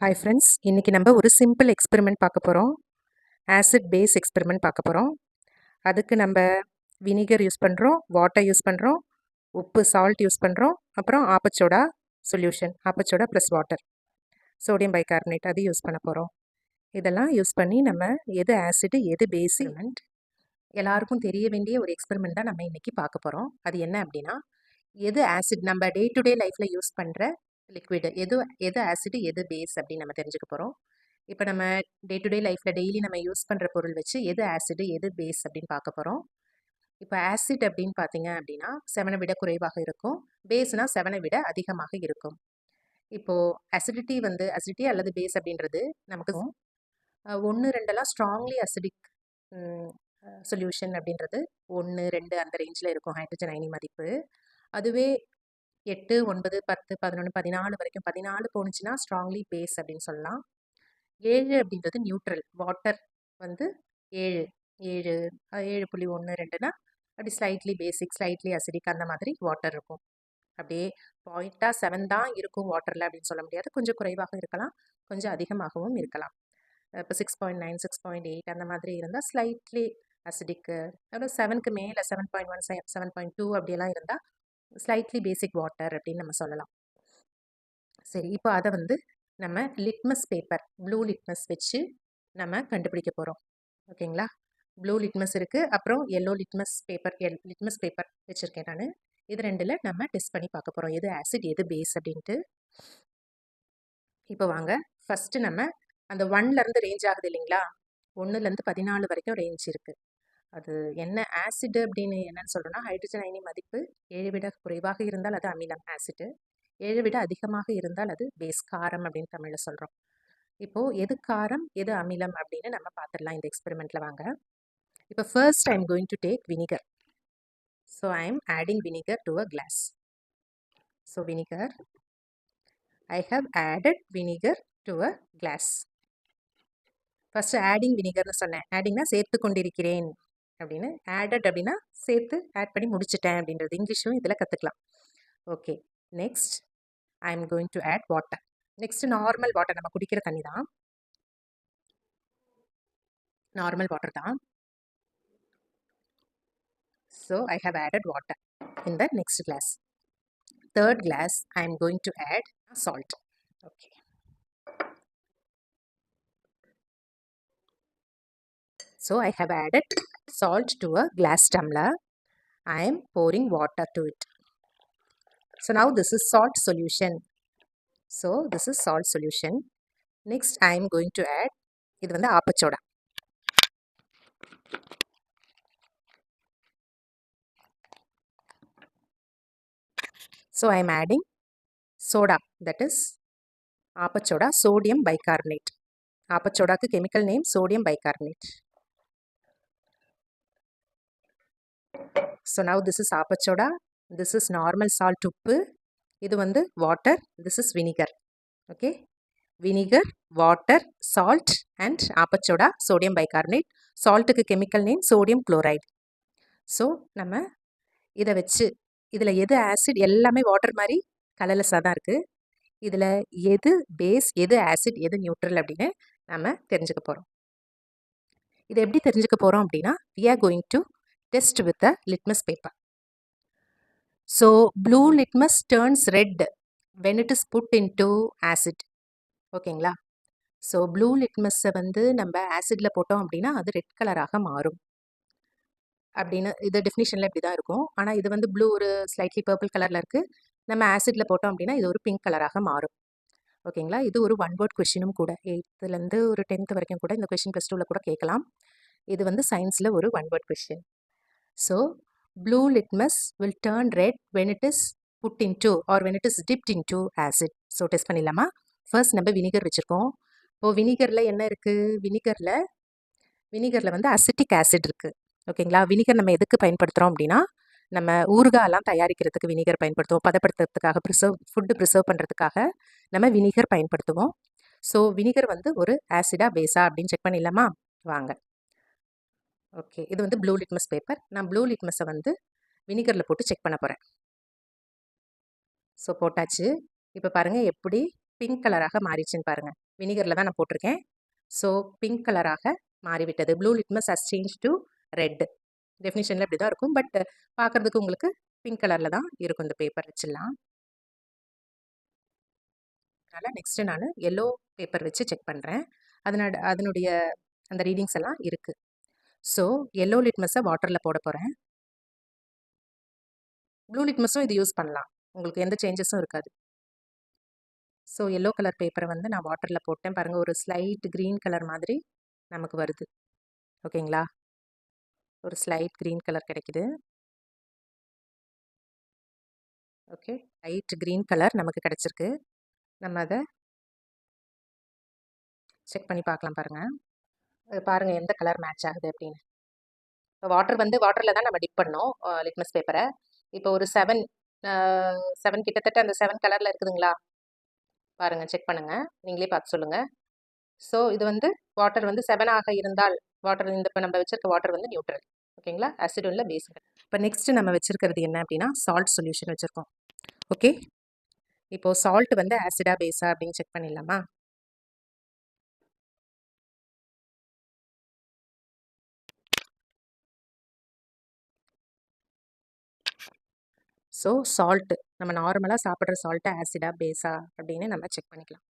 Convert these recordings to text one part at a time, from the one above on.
Hi friends இன்றைக்கி நம்ம ஒரு சிம்பிள் எக்ஸ்பெரிமெண்ட் பார்க்க போகிறோம் ஆசிட் பேஸ் எக்ஸ்பெரிமெண்ட் பார்க்க போகிறோம் அதுக்கு நம்ம வினிகர் யூஸ் பண்ணுறோம் வாட்டர் யூஸ் பண்ணுறோம் உப்பு சால்ட் யூஸ் பண்ணுறோம் அப்புறம் ஆப்பச்சோடா சொல்யூஷன் ஆப்பச்சோடா ப்ளஸ் வாட்டர் சோடியம் பைகார்பனேட் அது யூஸ் பண்ண போகிறோம் இதெல்லாம் யூஸ் பண்ணி நம்ம எது ஆசிடு எது பேசிமெண்ட் எல்லாருக்கும் தெரிய வேண்டிய ஒரு எக்ஸ்பெரிமெண்ட் தான் நம்ம இன்றைக்கி பார்க்க போகிறோம் அது என்ன அப்படின்னா எது ஆசிட் நம்ம டே டு டே லைஃப்பில் யூஸ் பண்ணுற லிக்விடு எது எது ஆசிடு எது பேஸ் அப்படின்னு நம்ம தெரிஞ்சுக்க போகிறோம் இப்போ நம்ம டே டு டே லைஃப்பில் டெய்லி நம்ம யூஸ் பண்ணுற பொருள் வச்சு எது ஆசிடு எது பேஸ் அப்படின்னு பார்க்க போகிறோம் இப்போ ஆசிட் அப்படின்னு பார்த்தீங்க அப்படின்னா செவனை விட குறைவாக இருக்கும். பேஸ்னால் செவனை விட அதிகமாக இருக்கும். இப்போது அசிடிட்டி வந்து அசிடிட்டி அல்லது பேஸ் அப்படின்றது நமக்கு ஒன்று ரெண்டெல்லாம் ஸ்ட்ராங்லி அசிடிக் சொல்யூஷன் அப்படின்றது. ஒன்று ரெண்டு அந்த ரேஞ்சில் இருக்கும். ஹைட்ரஜன் அயனி மதிப்பு. அதுவே எட்டு ஒன்பது பத்து பதினொன்று பதினாலு வரைக்கும். பதினாலு போணுச்சுன்னா ஸ்ட்ராங்லி பேஸ் அப்படின்னு சொல்லலாம். ஏழு அப்படின்றது நியூட்ரல் வாட்டர் வந்து ஏழு. ஏழு ஏழு புள்ளி ஒன்று ரெண்டுனா அப்படி ஸ்லைட்லி பேசிக் ஸ்லைட்லி அசிடிக் அந்த மாதிரி வாட்டர் இருக்கும். அப்படியே பாயிண்ட்டாக செவன் தான் இருக்கும் வாட்டரில் அப்படின்னு சொல்ல முடியாது. கொஞ்சம் குறைவாக இருக்கலாம். கொஞ்சம் அதிகமாகவும் இருக்கலாம். இப்போ six point nine six point eight அந்த மாதிரி இருந்தால் ஸ்லைட்லி அசிடிக்கு அப்புறம் செவனுக்கு மேலே seven point one seven point two அப்படியெல்லாம் இருந்தால் ஸ்லைட்லி பேசிக் வாட்டர் அப்படின்னு நம்ம சொல்லலாம். சரி இப்போ அதை வந்து நம்ம லிட்மஸ் பேப்பர் ப்ளூ லிட்மஸ் வச்சு நம்ம கண்டுபிடிக்க போகிறோம் ஓகேங்களா ப்ளூ லிட்மஸ் இருக்குது அப்புறம் எல்லோ லிட்மஸ் பேப்பர் எல் லிட்மஸ் பேப்பர் வச்சுருக்கேன் நான். இது ரெண்டில் நம்ம டெஸ்ட் பண்ணி பார்க்க போகிறோம் எது ஆசிட் எது பேஸ் அப்படின்ட்டு. இப்போ வாங்க ஃபஸ்ட்டு நம்ம அந்த ஒன்லேருந்து ரேஞ்ச் ஆகுது இல்லைங்களா? ஒன்றுலேருந்து பதினாலு வரைக்கும் ரேஞ்ச் இருக்குது அது என்ன ஆசிடு அப்படின்னு என்னன்னு சொல்கிறோன்னா ஹைட்ரஜன் அயனி மதிப்பு ஏழு விட குறைவாக இருந்தால் அது அமிலம் ஆசிடு ஏழு விட அதிகமாக இருந்தால் அது பேஸ் காரம் அப்படின்னு தமிழில் சொல்கிறோம் இப்போது எது காரம் எது அமிலம் அப்படின்னு நம்ம பார்த்துடலாம் இந்த எக்ஸ்பெரிமெண்ட்டில் வாங்க. இப்போ first I am going to take vinegar so I am adding vinegar to a glass so vinegar I have added vinegar to a glass first adding வினிகர்னு சொன்னேன். ஆடிங்னா சேர்த்து கொண்டிருக்கிறேன். அப்படின்னு ஆடட் அப்படின்னா சேர்த்து ஆட் பண்ணி முடிச்சிட்டேன் அப்படின்றது. இங்கிலீஷும் இதில் கற்றுக்கலாம் okay next I am going to add water next normal water நம்ம குடிக்கிற தண்ணி தான் நார்மல் வாட்டர் தான். So I have added water in the next glass third glass I am going to add salt okay So I have added salt to a glass tumbler. I am pouring water to it. So now this is salt solution. So this is salt solution. Next I am going to add இது வந்து ஆப்பச்சோடா So I am adding soda that is ஆப்பச்சோடா sodium bicarbonate. ஆப்பச்சோடாக்கு chemical name sodium bicarbonate. So now this is ஆப்பச்சோடா this is normal salt உப்பு இது வந்து water this is vinegar okay vinegar water salt and ஆப்பச்சோடா sodium bicarbonate சால்ட்டுக்கு chemical name sodium chloride so நம்ம இதை வச்சு இதில் எது acid எல்லாமே water மாதிரி கலர்லெஸ்ஸாக தான் இருக்குது இதில் எது பேஸ் எது ஆசிட் எது நியூட்ரல் அப்படின்னு நம்ம தெரிஞ்சுக்க போகிறோம் இதை எப்படி தெரிஞ்சுக்க போகிறோம் அப்படின்னா we are going to test with a litmus paper. So, blue litmus turns red when it is put into acid. ஓகேங்களா ஸோ ப்ளூ லிட்மஸ்ஸை வந்து நம்ம ஆசிடில் போட்டோம் அப்படின்னா அது ரெட் கலராக மாறும். அப்படின்னு இது டெஃபினிஷனில் இப்படி தான் இருக்கும். ஆனால் இது வந்து ப்ளூ ஒரு ஸ்லைட்லி பர்பிள் கலரில் இருக்குது நம்ம ஆசிடில் போட்டோம் அப்படின்னா இது ஒரு பிங்க் கலராக மாறும். ஓகேங்களா இது ஒரு ஒன் வேர்ட் கொஷினும் கூட. எயித்துலேருந்து ஒரு டென்த் வரைக்கும் கூட இந்த கொஷின் ப்ளஸ் டூவில் கூட கேட்கலாம். இது வந்து சயின்ஸில் ஒரு one word question So, blue litmus will turn red when it is put into or when it is dipped into acid. So test பண்ணிடலாமா? ஃபர்ஸ்ட் நம்ம வினிகர் வச்சுருக்கோம். இப்போது வினிகரில் என்ன இருக்குது வினிகரில் வினிகரில் வந்து அசிட்டிக் ஆசிட் இருக்குது ஓகேங்களா வினிகர் நம்ம எதுக்கு பயன்படுத்துகிறோம் அப்படின்னா நம்ம ஊறுகாயெல்லாம் தயாரிக்கிறதுக்கு வினிகர் பயன்படுத்துவோம். பதப்படுத்துறதுக்காக ப்ரிசர்வ் ஃபுட்டு ப்ரிசர்வ் பண்ணுறதுக்காக நம்ம வினிகர் பயன்படுத்துவோம். ஸோ வினிகர் வந்து ஒரு ஆசிடா பேஸா அப்படின்னு செக் பண்ணிடலாமா? வாங்க. ஓகே. இது வந்து ப்ளூ லிட்மஸ் பேப்பர். நான் ப்ளூ லிட்மஸை வந்து வினிகரில் போட்டு செக் பண்ண போகிறேன் ஸோ போட்டாச்சு. இப்போ பாருங்கள் எப்படி பிங்க் கலராக மாறிடுச்சுன்னு பாருங்கள் வினிகரில் தான் நான் போட்டிருக்கேன். ஸோ பிங்க் கலராக மாறிவிட்டது. Blue litmus has change to red டெஃபினிஷனில் இப்படி தான் இருக்கும். பட் பார்க்குறதுக்கு உங்களுக்கு பிங்க் கலரில் தான் இருக்கும் இந்த பேப்பர் வச்சிடலாம் அதனால் நெக்ஸ்ட்டு நான் எல்லோ பேப்பர் வச்சு செக் பண்ணுறேன் அதனோட அதனுடைய அந்த ரீடிங்ஸ் எல்லாம் இருக்குது ஸோ எல்லோ லிட்மஸை வாட்டரில் போட போகிறேன் ப்ளூ லிட்மஸும் இது யூஸ் பண்ணலாம். உங்களுக்கு எந்த சேஞ்சஸும் இருக்காது. ஸோ எல்லோ கலர் பேப்பரை வந்து நான் வாட்டரில் போட்டேன். பாருங்கள் ஒரு ஸ்லைட் க்ரீன் கலர் மாதிரி நமக்கு வருது. ஓகேங்களா ஒரு ஸ்லைட் க்ரீன் கலர் கிடைக்குது. ஓகே லைட் க்ரீன் கலர் நமக்கு கிடச்சிருக்கு. நம்ம அதை செக் பண்ணி பார்க்கலாம் பாருங்கள் பாருங்கள் எந்த கலர் மேட்ச் ஆகுது அப்படின்னு. இப்போ வாட்டர் வந்து வாட்டரில் தான் நம்ம டிப் பண்ணோம் லிட்மஸ் பேப்பரை இப்போ ஒரு செவன் செவன் கிட்டத்தட்ட அந்த செவன் கலரில் இருக்குதுங்களா? பாருங்கள் செக் பண்ணுங்கள் நீங்களே பார்த்து சொல்லுங்கள் ஸோ இது வந்து வாட்டர் வந்து செவனாக இருந்தால் வாட்டர் இந்த இப்போ நம்ம வச்சுருக்க வாட்டர் வந்து நியூட்ரல் ஓகேங்களா ஆசிட் உள்ள பேஸ் இப்போ நெக்ஸ்ட்டு நம்ம வச்சுருக்கிறது என்ன அப்படின்னா சால்ட் சொல்யூஷன் வச்சுருக்கோம். ஓகே இப்போது சால்ட் வந்து ஆசிடா பேஸா அப்படின்னு செக் பண்ணிடலாமா? ஸோ சால்ட்டு நம்ம நார்மலாக சாப்பிட்ற சால்ட்டு ஆசிடா பேஸா அப்படின்னு நம்ம செக் பண்ணிக்கலாம்.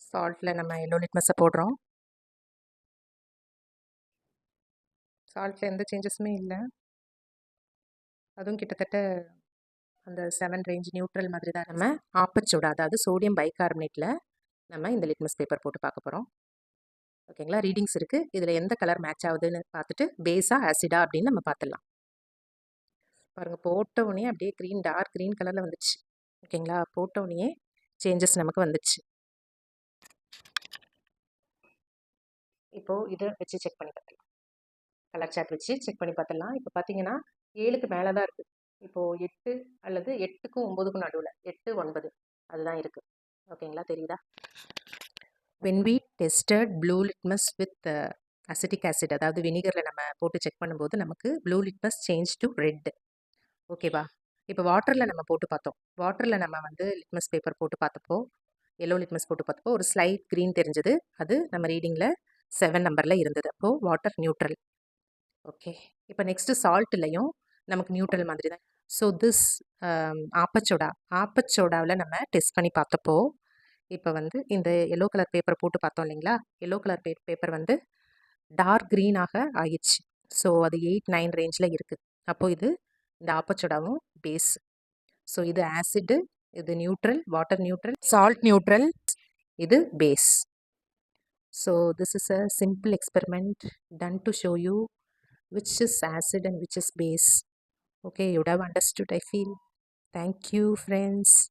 சால்ட்டில் நம்ம எல்லோ லிட்மஸை போடுறோம். சால்ட்டில் எந்த சேஞ்சஸுமே இல்லை. அதுவும் கிட்டத்தட்ட அந்த செவன் ரேஞ்ச் நியூட்ரல் மாதிரி தான் நம்ம ஆப்பச்சூடா அதாவது சோடியம் பைகார்பனேட்டில் நம்ம இந்த லிட்மஸ் பேப்பர் போட்டு பார்க்க போகிறோம் ஓகேங்களா ரீடிங்ஸ் இருக்குது இதில் எந்த கலர் மேட்ச் ஆகுதுன்னு பார்த்துட்டு பேஸாக ஆசிடா அப்படின்னு நம்ம பார்த்துடலாம். பாருங்கள் போட்டவுடனே அப்படியே க்ரீன் டார்க் க்ரீன் கலரில் வந்துச்சு. ஓகேங்களா போட்டவுடனே சேஞ்சஸ் நமக்கு வந்துச்சு. இப்போது இதை வச்சு செக் பண்ணி பார்த்துக்கலாம் கலர் சார்ட் வச்சு செக் பண்ணி பார்த்துடலாம். இப்போ பார்த்தீங்கன்னா ஏழுக்கு மேலே தான் இருக்குது இப்போது எட்டு அல்லது எட்டுக்கும் ஒம்பதுக்கும் நடுவில் எட்டு ஒன்பது. அதுதான் இருக்குது தெரியுதா? When we tested blue litmus with acetic acid அதாவது வினிகரில் நம்ம போட்டு செக் பண்ணும்போது நமக்கு blue litmus change to red ஓகேவா இப்போ வாட்டரில் நம்ம போட்டு பார்த்தோம். வாட்டரில் நம்ம வந்து லிட்மஸ் பேப்பர் போட்டு பார்த்தப்போ எல்லோ லிட்மஸ் போட்டு பார்த்தப்போ ஒரு ஸ்லைட் க்ரீன் தெரிஞ்சது. அது நம்ம ரீடிங்கில் செவன் நம்பரில் இருந்தது. அப்போது வாட்டர் நியூட்ரல் ஓகே இப்போ நெக்ஸ்ட்டு சால்ட்லையும் நமக்கு நியூட்ரல் மாதிரி தான் ஸோ திஸ் um, ஆப்பச்சோடா ஆப்பச்சோடாவில் நம்ம டெஸ்ட் பண்ணி பார்த்தப்போ இப்போ வந்து இந்த எல்லோ கலர் பேப்பர் போட்டு பார்த்தோம் இல்லைங்களா எல்லோ கலர் பே பேப்பர் வந்து டார்க் க்ரீனாக ஆயிடுச்சு ஸோ அது எயிட் நைன் ரேஞ்சில் இருக்குது அப்போது இது இந்த ஆப்பச்சோடாவும் பேஸ் ஸோ இது ஆசிடு இது neutral water neutral salt neutral இது base so this is a simple experiment done to show you which is acid and which is base. Okay, you would have understood I feel. Thank you friends.